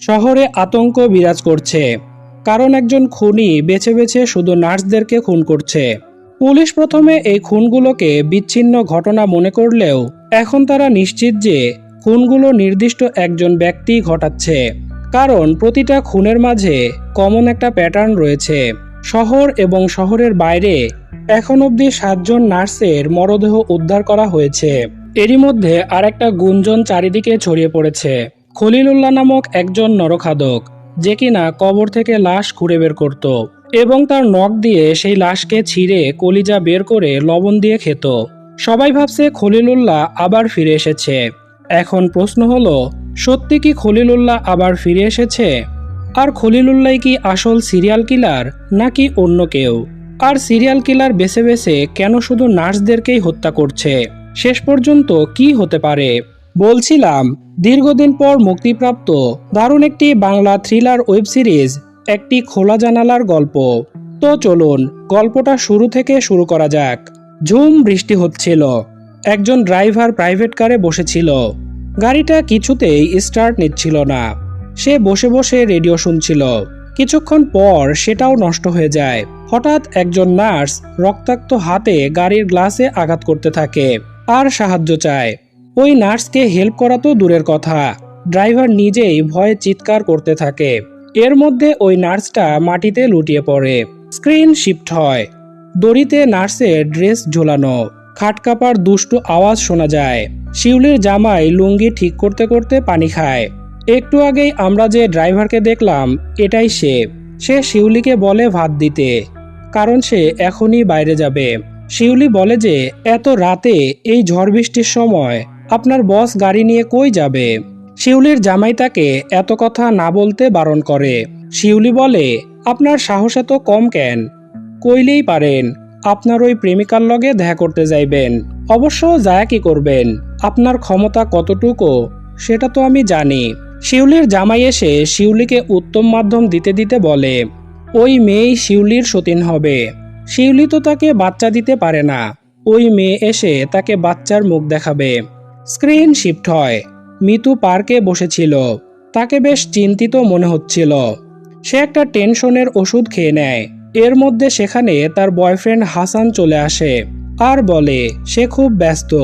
শহরে আতঙ্ক বিরাজ করছে। কারণ একজন খুনি বেছে বেছে শুধু নার্সদেরকে খুন করছে। পুলিশ প্রথমে এই খুনগুলোকে বিচ্ছিন্ন ঘটনা মনে করলেও এখন তারা নিশ্চিত যে খুনগুলো নির্দিষ্ট একজন ব্যক্তি ঘটাচ্ছে। কারণ প্রতিটা খুনের মাঝে কমন একটা প্যাটার্ন রয়েছে। শহর এবং শহরের বাইরে এখন অবধি সাতজন নার্সের মরদেহ উদ্ধার করা হয়েছে। এরই মধ্যে আরেকটা গুঞ্জন চারিদিকে ছড়িয়ে পড়েছে। খলিলুল্লাহ নামক একজন নরখাদক, যে কিনা কবর থেকে লাশ খুঁড়ে বের করত এবং তার নখ দিয়ে সেই লাশকে ছিঁড়ে কলিজা বের করে লবণ দিয়ে খেত। সবাই ভাবছে খলিলুল্লাহ আবার ফিরে এসেছে। এখন প্রশ্ন হলো, সত্যি কি খলিলুল্লাহ আবার ফিরে এসেছে? আর খলিলুল্লাহ কি আসল সিরিয়াল কিলার, নাকি অন্য কেউ? আর সিরিয়াল কিলার বেছে বেছে কেন শুধু নার্সদেরকেই হত্যা করছে? শেষ পর্যন্ত কি হতে পারে? বলছিলাম, দীর্ঘদিন পর মুক্তিপ্রাপ্ত। দারুণ একটি বাংলা থ্রিলার ওয়েব সিরিজ একটি খোলা জানালার গল্প। তো চলুন, গল্পটা শুরু থেকে শুরু করা যাক। ঝুম বৃষ্টি হচ্ছিল। একজন ড্রাইভার প্রাইভেট কারে বসেছিল। গাড়িটা কিছুতেই স্টার্ট নিচ্ছিল না। সে বসে বসে রেডিও শুনছিল। কিছুক্ষণ পর সেটাও নষ্ট হয়ে যায়। হঠাৎ একজন নার্স রক্তাক্ত হাতে গাড়ির গ্লাসে আঘাত করতে থাকে। আর সাহায্য চায়। ওই নার্সকে হেল্প করা তো দূরের কথা। ড্রাইভার নিজেই ভয়ে চিৎকার করতে থাকে। এর মধ্যে ওই নার্সটা মাটিতে লুটিয়ে পড়ে। স্ক্রিন শিফট হয়। দড়িতে নার্সের ড্রেস ঝোলানো। খাটকাপার দুষ্টু আওয়াজ শোনা যায়। শিউলির জামাই লুঙ্গি ঠিক করতে করতে পানি খায়। একটু আগেই আমরা যে ড্রাইভারকে দেখলাম, এটাই সে। সে শিউলিকে বলে ভাত দিতে। কারণ সে এখনই বাইরে যাবে। শিউলি বলে যে, এত রাতে এই ঝড় বৃষ্টির সময় আপনার বস গাড়ি নিয়ে কই যাবে? শিউলির জামাই তাকে এত কথা না বলতে বারণ করে। শিউলি বলে, আপনার সাহস এত কম কেন? কইলেই পারেন, আপনার ওই প্রেমিকার লগে দেখা করতে যাইবেন। অবশ্য যায় কি করবেন? আপনার ক্ষমতা কতটুকু? সেটা তো আমি জানি। শিউলির জামাই এসে শিউলিকে উত্তম মাধ্যম দিতে দিতে বলে, ওই মেয়েই শিউলির সতীন হবে। শিউলি তো তাকে বাচ্চা দিতে পারে না। ওই মেয়ে এসে তাকে বাচ্চার মুখ দেখাবে। স্ক্রিন শিফট হয়। মিতু পার্কে বসেছিল। তাকে বেশ চিন্তিত মনে হচ্ছিল। সে একটা টেনশনের ওষুধ খেয়ে নেয়। এর মধ্যে সেখানে তার বয়ফ্রেন্ড হাসান চলে আসে আর বলে, সে খুব ব্যস্ত।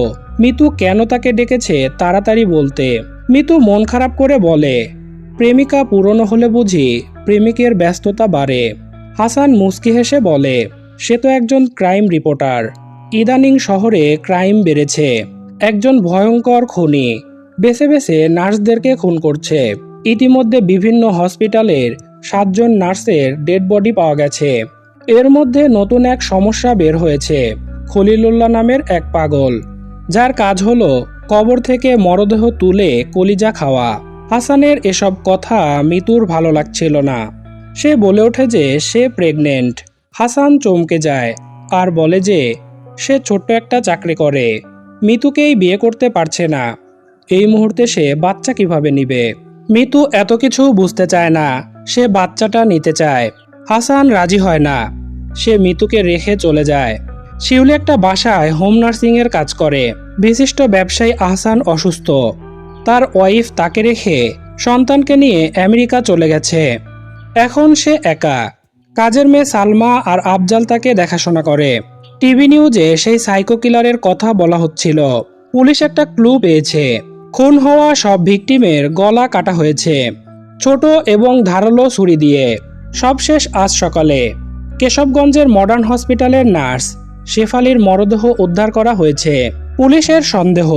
মিতু কেন তাকে ডেকেছে তাড়াতাড়ি বলতে? মিতু মন খারাপ করে বলে, প্রেমিকা পুরনো হলে বুঝি প্রেমিকের ব্যস্ততা বাড়ে। হাসান মুস্কি হেসে বলে, সে তো একজন ক্রাইম রিপোর্টার। ইদানিং শহরে ক্রাইম বেড়েছে। একজন ভয়ঙ্কর খুনি। বেছে বেছে নার্সদেরকে খুন করছে। ইতিমধ্যে বিভিন্ন হসপিটালের সাতজন নার্সের ডেড বডি পাওয়া গেছে। এর মধ্যে নতুন এক সমস্যা বের হয়েছে। খলিলুল্লাহ নামের এক পাগল। যার কাজ হলো কবর থেকে মরদেহ তুলে কলিজা খাওয়া। হাসানের এসব কথা মিতুর ভালো লাগছিল না। সে বলে ওঠে যে সে প্রেগনেন্ট। হাসান চমকে যায় আর বলে যে সে ছোট্ট একটা চাকরি করে। মিতুকেই বিয়ে করতে পারছে না। এই মুহূর্তে সে বাচ্চা কীভাবে নিবে? মিতু এত কিছু বুঝতে চায় না। সে বাচ্চাটা নিতে চায়। হাসান রাজি হয় না। সে মিতুকে রেখে চলে যায়। শিউলি একটা বাসায় হোম নার্সিং এর কাজ করে। বিশিষ্ট ব্যবসায়ী আহসান অসুস্থ। তার ওয়াইফ তাকে রেখে সন্তানকে নিয়ে আমেরিকা চলে গেছে। এখন সে একা। কাজের মেয়ে সালমা আর আফজাল তাকে দেখাশোনা করে। টিভি নিউজে সেই সাইকো কিলারের কথা বলা হচ্ছিল। পুলিশ একটা ক্লু পেয়েছে। খুন হওয়া সব ভিকটিমের গলা কাটা হয়েছে। ছোট এবং ধারালো ছুরি দিয়ে। সবশেষ আজ সকালে কেশবগঞ্জের মডার্ন হসপিটালের নার্স শেফালির মরদেহ উদ্ধার করা হয়েছে। পুলিশের সন্দেহ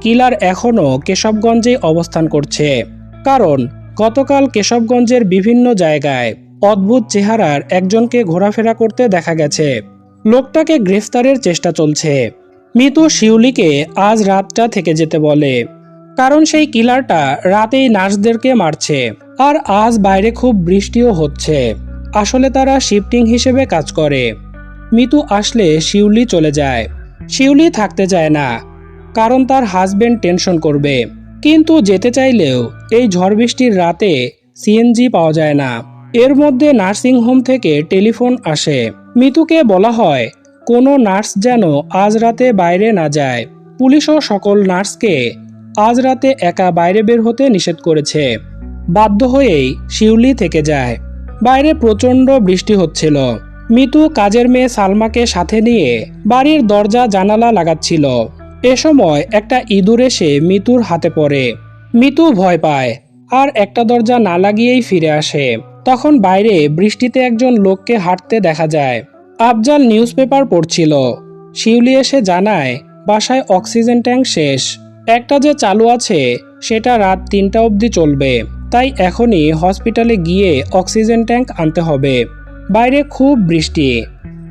কিলার এখনও কেশবগঞ্জে অবস্থান করছে। কারণ, গতকাল কেশবগঞ্জের বিভিন্ন জায়গায় অদ্ভুত চেহারার একজনকে ঘোরাফেরা করতে দেখা গেছে। লোকটাকে গ্রেফতারের চেষ্টা চলছে। মিতু শিউলিকে আজ রাতটা থেকে যেতে বলে, কারণ সেই কিলারটা রাতেই নার্সদেরকে মারছে, আর আজ বাইরে খুব বৃষ্টিও হচ্ছে। আসলে তারা শিফটিং হিসেবে কাজ করে। মিতু আসলে শিউলি চলে যায়। শিউলি থাকতে চায় না, কারণ তার হাজবেন্ড টেনশন করবে। কিন্তু যেতে চাইলেও এই ঝড় বৃষ্টির রাতে সিএনজি পাওয়া যায় না। এর মধ্যে নার্সিং হোম থেকে টেলিফোন আসে। মিতুকে বলা হয়, কোনো নার্স যেন আজ রাতে বাইরে না যায়। পুলিশও সকল নার্সকে, আজ রাতে একা বাইরে বের হতে নিষেধ করেছে। বাধ্য হয়েই শিউলি থেকে যায়। বাইরে প্রচণ্ড বৃষ্টি হচ্ছিল। মিতু কাজের মেয়ে সালমাকে সাথে নিয়ে বাড়ির দরজা জানালা লাগাচ্ছিল। এ সময় একটা ইঁদুর এসে মিতুর হাতে পড়ে। মিতু ভয় পায়, আর একটা দরজা না লাগিয়েই ফিরে আসে। তখন বাইরে বৃষ্টিতে একজন লোককে হাঁটতে দেখা যায়। আফজাল নিউজ পেপার পড়ছিল। শিউলি এসে জানায়, বাসায় অক্সিজেন ট্যাঙ্ক শেষ। একটা যে চালু আছে, সেটা রাত তিনটা অবধি চলবে। তাই এখনই হসপিটালে গিয়ে অক্সিজেন ট্যাঙ্ক আনতে হবে। বাইরে খুব বৃষ্টি।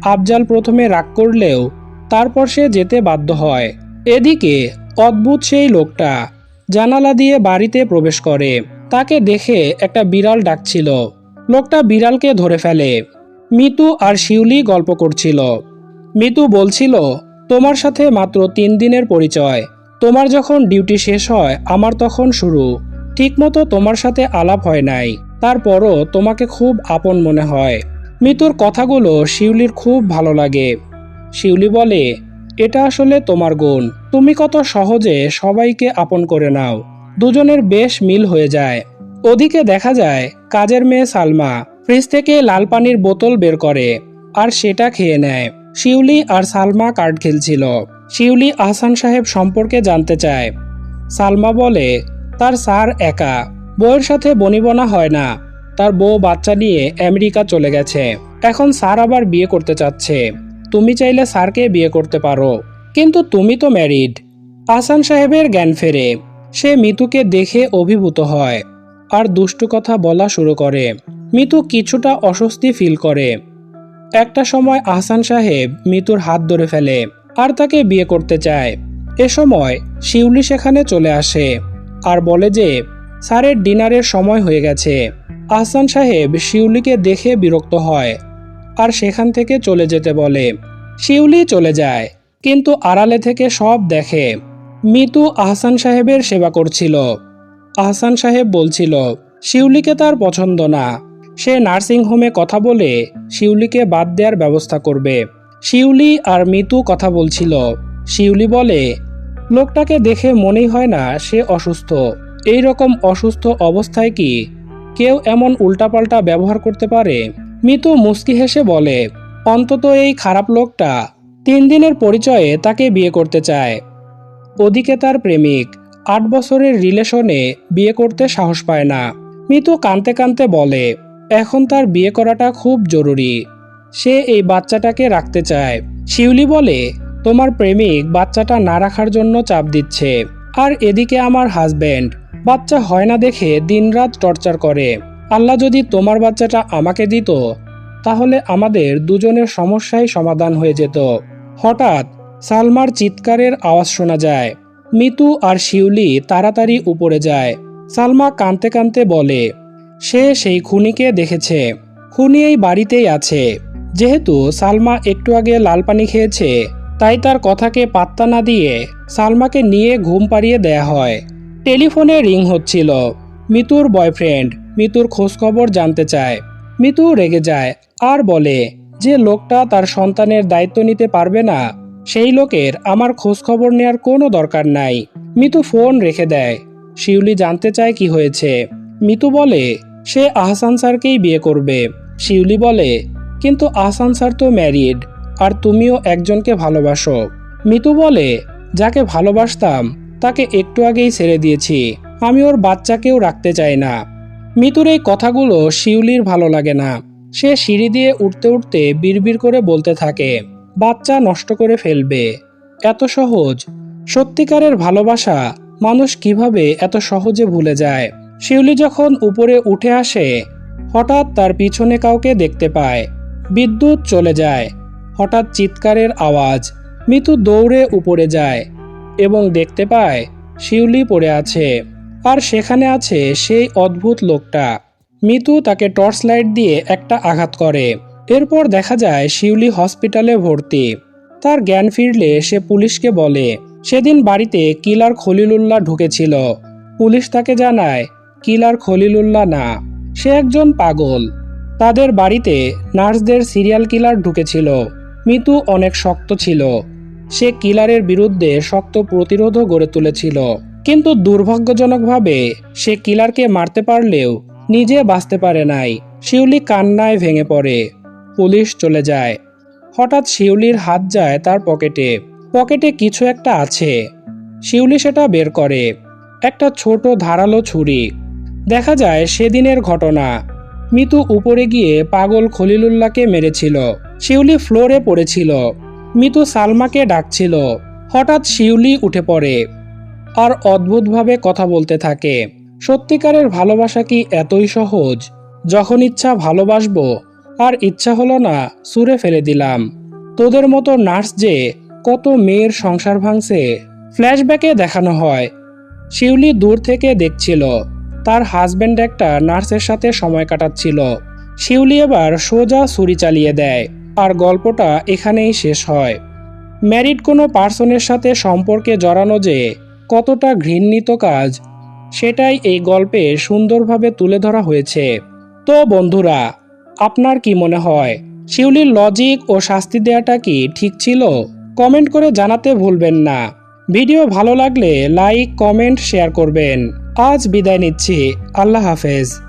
আফজাল প্রথমে রাগ করলেও তারপর সে যেতে বাধ্য হয়। এদিকে অদ্ভুত সেই লোকটা জানালা দিয়ে বাড়িতে প্রবেশ করে। তাকে দেখে একটা বিড়াল ডাকছিল। লোকটা বিড়ালকে ধরে ফেলে। মিতু আর শিউলি গল্প করছিল। মিতু বলছিল, তোমার সাথে মাত্র তিন দিনের পরিচয়। তোমার যখন ডিউটি শেষ হয়, আমার তখন শুরু। ঠিকমতো তোমার সাথে আলাপ হয় নাই। তারপরও তোমাকে খুব আপন মনে হয়। মিতুর কথাগুলো শিউলির খুব ভালো লাগে। শিউলি বলে, এটা আসলে তোমার গুণ। তুমি কত সহজে সবাইকে আপন করে নাও। দুজনের বেশ মিল হয়ে যায়। ওদিকে দেখা যায়, কাজের মেয়ে সালমা ফ্রিজ থেকে লাল পানির বোতল বের করে আর সেটা খেয়ে নেয়। শিউলি আর সালমা কার্ড খেলছিল। শিউলি আহসান সাহেব সম্পর্কে জানতে চায়। সালমা বলে, তার স্যার একা। বউয়ের সাথে বনিবনা হয় না। তার বউ বাচ্চা নিয়ে আমেরিকা চলে গেছে। এখন স্যার আবার বিয়ে করতে চাচ্ছে। তুমি চাইলে স্যারকে বিয়ে করতে পারো। কিন্তু তুমি তো ম্যারিড। আহসান সাহেবের জ্ঞান ফেরে। সে মিতুকে দেখে অভিভূত হয়। আর দুষ্টু কথা বলা শুরু করে। মিতু কিছুটা অস্বস্তি ফিল করে। একটা সময় আহসান সাহেব মিতুর হাত ধরে ফেলে আর তাকে বিয়ে করতে চায়। এ সময় শিউলি সেখানে চলে আসে আর বলে যে, স্যারের ডিনারের সময় হয়ে গেছে। আহসান সাহেব শিউলিকে দেখে বিরক্ত হয় আর সেখান থেকে চলে যেতে বলে। শিউলি চলে যায়, কিন্তু আড়ালে থেকে সব দেখে। মিতু আহসান সাহেবের সেবা করছিল। আহসান সাহেব বলছিল, শিউলিকে তার পছন্দ না। সে নার্সিং হোমে কথা বলে শিউলিকে বাদ দেওয়ার ব্যবস্থা করবে। শিউলি আর মিতু কথা বলছিল। শিউলি বলে, লোকটাকে দেখে মনেই হয় না সে অসুস্থ। এই রকম অসুস্থ অবস্থায় কি কেউ এমন উল্টাপাল্টা ব্যবহার করতে পারে? মিতু মুস্কি হেসে বলে, অন্তত এই খারাপ লোকটা তিন দিনের পরিচয়ে তাকে বিয়ে করতে চায়। ওদিকে তার প্রেমিক। আট বছরের রিলেশনে বিয়ে করতে সাহস পায় না। মিতু কানতে কানতে বলে, এখন তার বিয়ে করাটা খুব জরুরি। সে এই বাচ্চাটাকে রাখতে চায়। শিউলি বলে, তোমার প্রেমিক বাচ্চাটা না রাখার জন্য চাপ দিচ্ছে। আর এদিকে আমার হাজব্যান্ড, বাচ্চা হয় না দেখে দিনরাত টর্চার করে। আল্লাহ যদি তোমার বাচ্চাটা আমাকে দিত, তাহলে আমাদের দুজনের সমস্যাই সমাধান হয়ে যেত। হঠাৎ সালমার চিৎকারের আওয়াজ শোনা যায়। মিতু আর শিউলি তাড়াতাড়ি উপরে যায়। সালমা কানতে কানতে বলে, সে সেই খুনিকে দেখেছে। খুনি এই বাড়িতেই আছে। যেহেতু সালমা একটু আগে লাল পানি খেয়েছে, তাই তার কথাকে পাত্তা না দিয়ে সালমাকে নিয়ে ঘুম পাড়িয়ে দেয়া হয়। টেলিফোনে রিং হচ্ছিল। মিতুর বয়ফ্রেন্ড মিতুর খোঁজখবর জানতে চায়। মিতু রেগে যায় আর বলে, যে লোকটা তার সন্তানের দায়িত্ব নিতে পারবে না সেই লোকের আমার খোঁজখবর নেওয়ার কোনো দরকার নাই। মিতু ফোন রেখে দেয়। শিউলি জানতে চায় কি হয়েছে। মিতু বলে, সে আহসান স্যারকেই বিয়ে করবে। শিউলি বলে, কিন্তু আহসান স্যার তো ম্যারিড, আর তুমিও একজনকে ভালোবাসো। মিতু বলে, যাকে ভালোবাসতাম, তাকে একটু আগেই ছেড়ে দিয়েছি। আমি ওর বাচ্চাকেও রাখতে চাই না। মিতুর এই কথাগুলো শিউলির ভালো লাগে না। সে সিঁড়ি দিয়ে উঠতে উঠতে বিড়বিড় করে বলতে থাকে বাচ্চা নষ্ট করে ফেলবে। এত সহজ। সত্যিকারের ভালোবাসা মানুষ কীভাবে এত সহজে ভুলে যায়? শিউলি যখন উপরে উঠে আসে, হঠাৎ তার পিছনে কাউকে দেখতে পায়। বিদ্যুৎ চলে যায়। হঠাৎ চিৎকারের আওয়াজ। মিতু দৌড়ে উপরে যায় এবং দেখতে পায় শিউলি পড়ে আছে। আর সেখানে আছে সেই অদ্ভুত লোকটা। মিতু তাকে টর্চ লাইট দিয়ে একটা আঘাত করে। এরপর দেখা যায় শিউলি হসপিটালে ভর্তি। তার জ্ঞান ফিরলে সে পুলিশকে বলে, সেদিন বাড়িতে কিলার খলিলুল্লাহ ঢুকেছিল। পুলিশ তাকে জানায়, কিলার খলিলুল্লাহ না, সে একজন পাগল। তাদের বাড়িতে নার্সদের সিরিয়াল কিলার ঢুকেছিল। মিতু অনেক শক্ত ছিল। সে কিলারের বিরুদ্ধে শক্ত প্রতিরোধও গড়ে তুলেছিল। কিন্তু দুর্ভাগ্যজনকভাবে সে কিলারকে মারতে পারলেও নিজে বাঁচতে পারে নাই। শিউলি কান্নায় ভেঙে পড়ে। পুলিশ চলে যায়। হঠাৎ শিউলির হাত যায় তার পকেটে। পকেটে কিছু একটা আছে। শিউলি সেটা বের করে। একটা ছোট ধারালো ছুরি। দেখা যায় সেদিনের ঘটনা। মিতু উপরে গিয়ে পাগল খলিলুল্লাহকে মেরেছিল। শিউলি ফ্লোরে পড়েছিল। মিতু সালমাকে ডাকছিল। হঠাৎ শিউলি উঠে পড়ে। আর অদ্ভুতভাবে কথা বলতে থাকে। সত্যিকারের ভালোবাসা কি এতই সহজ? যখন ইচ্ছা ভালোবাসবো আর ইচ্ছা হলো না, সুরে ফেলে দিলাম। তোদের মতো নার্স যে কত মেয়ের সংসার ভাঙছে, ফ্ল্যাশব্যাকে দেখানো হয়। শিউলি দূর থেকে দেখছিল, তার হাজব্যান্ড একটা নার্সের সাথে সময় কাটাচ্ছিল। শিউলি এবার সোজা ছুরি চালিয়ে দেয়, আর গল্পটা এখানেই শেষ হয়। ম্যারিড কোনো পার্সনের সাথে সম্পর্কে জড়ানো যে কতটা ঘৃণিত কাজ, সেটাই এই গল্পে সুন্দরভাবে তুলে ধরা হয়েছে। তো বন্ধুরা আপনার কি মনে হয়? শিউলির লজিক ও শাস্তি দেওয়াটা কি ঠিক ছিল? কমেন্ট করে জানাতে ভুলবেন না। ভিডিও ভালো লাগলে লাইক কমেন্ট শেয়ার করবেন। আজ বিদায় নিচ্ছি। আল্লাহ হাফেজ।